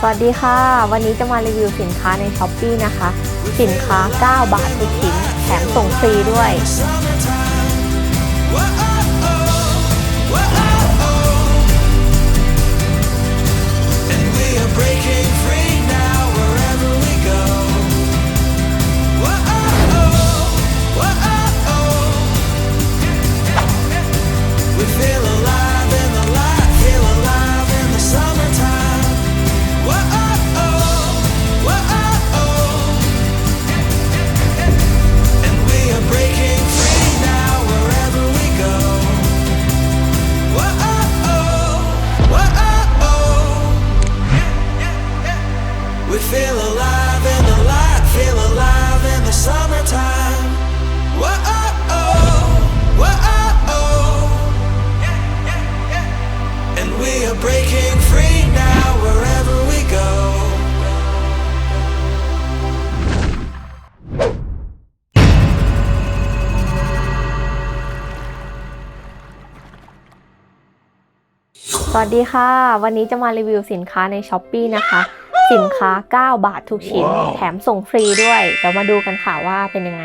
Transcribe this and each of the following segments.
สวัสดีค่ะ วันนี้จะมารีวิวสินค้าใน s h อ p e e นะคะ สินค้า 9 บาททุกชิ้น แถมส่งฟรีด้วย We feel alive in the light, feel alive in the summertime. Whoa, oh, oh, whoa, oh, oh. Yeah, yeah, yeah. and we are breaking free now wherever we go. สวัสดีค่ะ วันนี้จะมารีวิวสินค้าใน s h อ p e e นะคะ สินค้า 9 บาททุกชิ้นแถมส่งฟรีด้วย เดี๋ยวมาดูกันค่ะว่าเป็นยังไง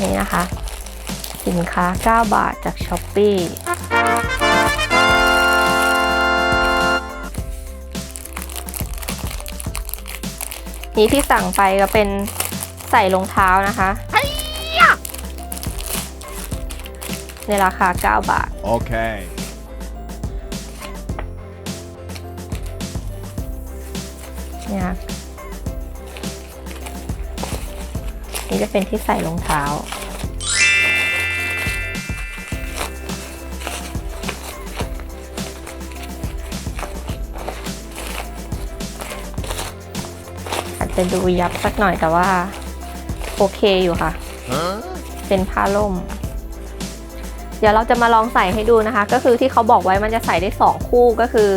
นี่นะคะ สินค้า 9 บาทจาก s h อ p e นี้ที่สั่งไปก็เป็นใส่รองเท้านะคะในราคา 9 บาท Okay. เนี่ยค่ะนี่จะเป็นที่ใส่รองเท้า จจะดูยับสักหน่อยแต่ว่า โอเคอยู่ค่ะ Huh? เป็นผ้าล่ม เดี๋ยวเราจะมาลองใส่ให้ดูนะคะ ก็คือที่เขาบอกไว้มันจะใส่ได้ 2 คู่ก็คือ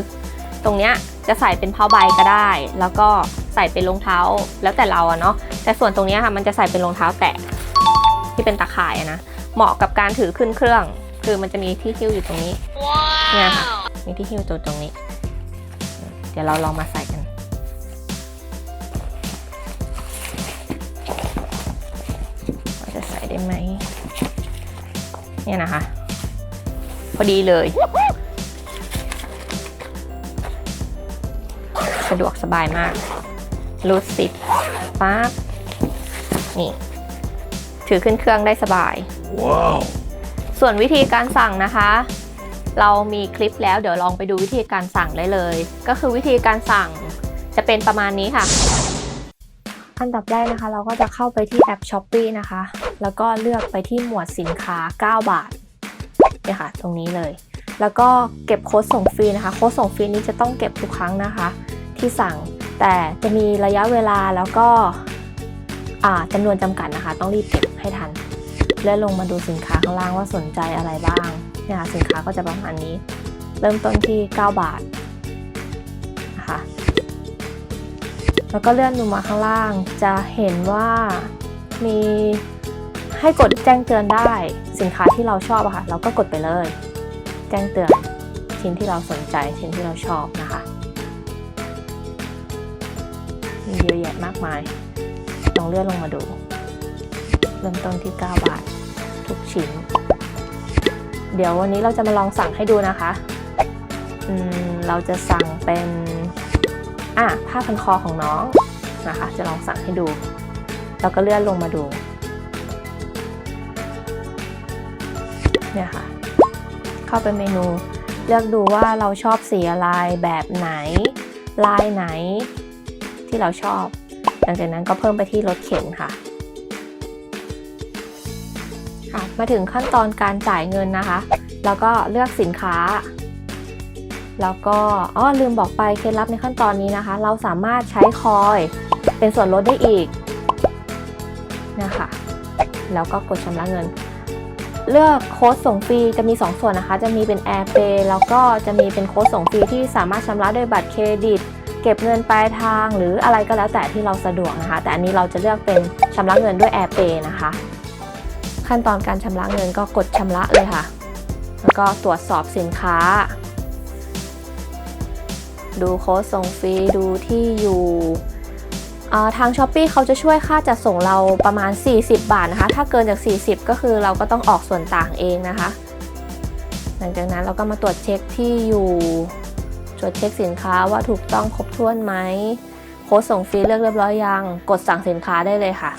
ตรงเนี้ยจะใส่เป็นผ้าใบก็ได้ แล้วก็ใส่เป็นรองเท้าแล้วแต่เราอะเนาะแต่ส่วนตรงเนี้ยค่ะมันจะใส่เป็นรองเท้าแตะที่เป็นตาข่ายอะนะเหมาะกับการถือขึ้นเครื่อง คือมันจะมีที่หิ้วอยู่ตรงนี้เนี่ยค่ะมีที่หิ้วตัวตรงนี้ เดี๋ยวเราลองมาใส่กัน ได้ไหมเนี่ยนะคะ พอดีเลย สะดวกสบายมากรูดซิปปั๊บนี่ ถือขึ้นเครื่องได้สบาย Whoa. ส่วนวิธีการสั่งนะคะ เรามีคลิปแล้วเดี๋ยวลองไปดูวิธีการสั่งได้เลย ก็คือวิธีการสั่งจะเป็นประมาณนี้ค่ะ อันดับแรกนะคะ เราก็จะเข้าไปที่แอป s h อ p e e นะคะ แล้วก็เลือกไปที่หมวดสินค้า 9 บาทเนี่ยค่ะ ตรงนี้เลย แล้วก็เก็บโค้ดส่งฟรีนะคะ โค้ดส่งฟรีนี้จะต้องเก็บทุกครั้งนะคะ ที่สั่งแต่จะมีระยะเวลาแล้วก็จำนวนจำกัดนะคะ ต้องรีบเก็บให้ทันเลื่อนลงมาดูสินค้าข้างล่างว่าสนใจอะไรบ้างเนี่ยค่ะสินค้าก็จะประมาณนี้ เริ่มต้นที่ 9 บาท แล้วก็เลื่อนลงมาข้างล่าง จะเห็นว่ามีให้กดแจ้งเตือนได้สินค้าที่เราชอบอะค่ะ เราก็กดไปเลย แจ้งเตือนชิ้นที่เราสนใจชิ้นที่เราชอบนะคะมีเยอะแยะมากมายลองเลื่อนลงมาดู เริ่มต้นที่ 9 บาท ทุกชิ้น เดี๋ยววันนี้เราจะมาลองสั่งให้ดูนะคะเราจะสั่งเป็น อะผ้าพันคอของน้องนะคะ จะลองสั่งให้ดู แล้วก็เลื่อนลงมาดูเนี่ยค่ะ เข้าไปเมนู เลือกดูว่าเราชอบสีอะไรแบบไหน ลายไหน ที่เราชอบ หลังจากนั้นก็เพิ่มไปที่รถเข็นค่ะค่ะ มาถึงขั้นตอนการจ่ายเงินนะคะ แล้วก็เลือกสินค้า แล้วก็อ๋อลืมบอกไปเคล็ดลับในขั้นตอนนี้นะคะ เราสามารถใช้คอยเป็นส่วนลดได้อีกนะคะแล้วก็กดชำระเงิน เลือกโค้ดส่งฟรีจะมี 2 ส่วนนะคะ จะมีเป็น AirPay แล้วก็จะมีเป็นโค้ดส่งฟรีที่สามารถชำระด้วยบัตรเครดิต เก็บเงินปลายทางหรืออะไรก็แล้วแต่ที่เราสะดวกนะคะ แต่อันนี้เราจะเลือกเป็นชำระเงินด้วย AirPay นะคะ ขั้นตอนการชำระเงินก็กดชำระเลยค่ะ แล้วก็ตรวจสอบสินค้า ดูโค้ดส่งฟรี ดูที่อยู่ทาง s h อ p e e เขาจะช่วยค่าจัดส่งเราประมาณ 40 บาทนะคะ ถ้าเกินจาก 40 ก็คือเราก็ต้องออกส่วนต่างเองนะคะ หลังจากนั้นเราก็มาตรวจเช็คที่อยู่ตรวจเช็คสินค้าว่าถูกต้องครบถ้วนไหมโค้ดส่งฟรีเลือกเรียบร้อยยัง กดสั่งสินค้าได้เลยค่ะ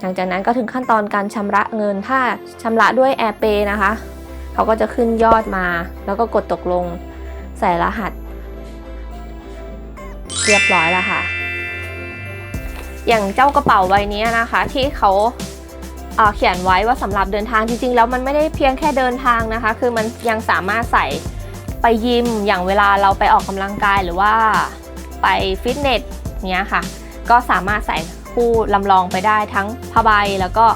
หลังจากนั้นก็ถึงขั้นตอนการชำระเงินถ้าชำระด้วย AirPay นะคะ เขาก็จะขึ้นยอดมา แล้วก็กดตกลง ใส่รหัส เรียบร้อยแล้วค่ะ อย่างเจ้ากระเป๋าใบนี้นะคะ ที่เขาเอ่อเขียนไว้ว่าสำหรับเดินทางจริง ๆ แล้วมันไม่ได้เพียงแค่เดินทางนะคะ คือมันยังสามารถใส่ไปยิมอย่างเวลาเราไปออกกำลังกายหรือว่าไปฟิตเนสเนี้ยค่ะ ก็สามารถใส่คู่ลำลองไปได้ทั้งผ้าใบแล้วก็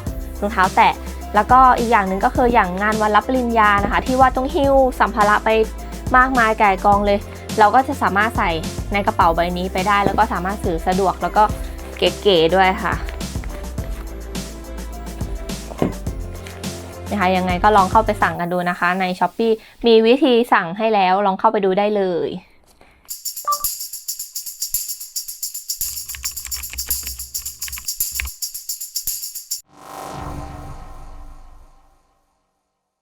รองเท้าแตะแล้วก็อีกอย่างหนึ่งก็คืออย่างงานวันรับปริญญานะคะ ที่ว่าต้องหิ้วสัมภาระไป มากมายไก่กองเลย เราก็จะสามารถใส่ในกระเป๋าใบนี้ไปได้ แล้วก็สามารถสื่อสะดวกแล้วก็เก๋ๆด้วยค่ะนะคะยังไงก็ลองเข้าไปสั่งกันดูนะคะ ใน s h อ p e e มีวิธีสั่งให้แล้วลองเข้าไปดูได้เลย